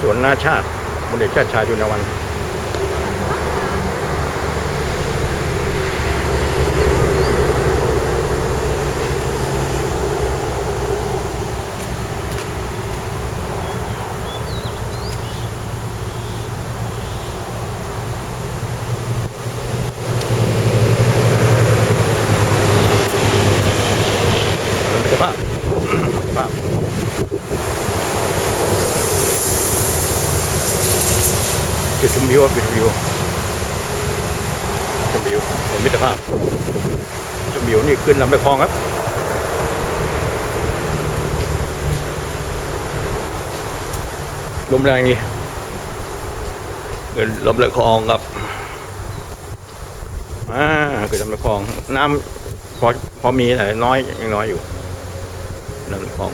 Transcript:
สวนนาชาติมนเด็กชาติชายจุนวันสภาพภาพจุด ชมวิวจุดชมวิวชมวิวเห็นมิตรภาพชมวิวนี่ขึ้นลำตะคลองครับลมแรงนี่เกินลมตะคลองครับอ่าเกิดลำตะคลอง น้ำพอพอมีแต่น้อยยังน้อยอยู่ลำตะคอง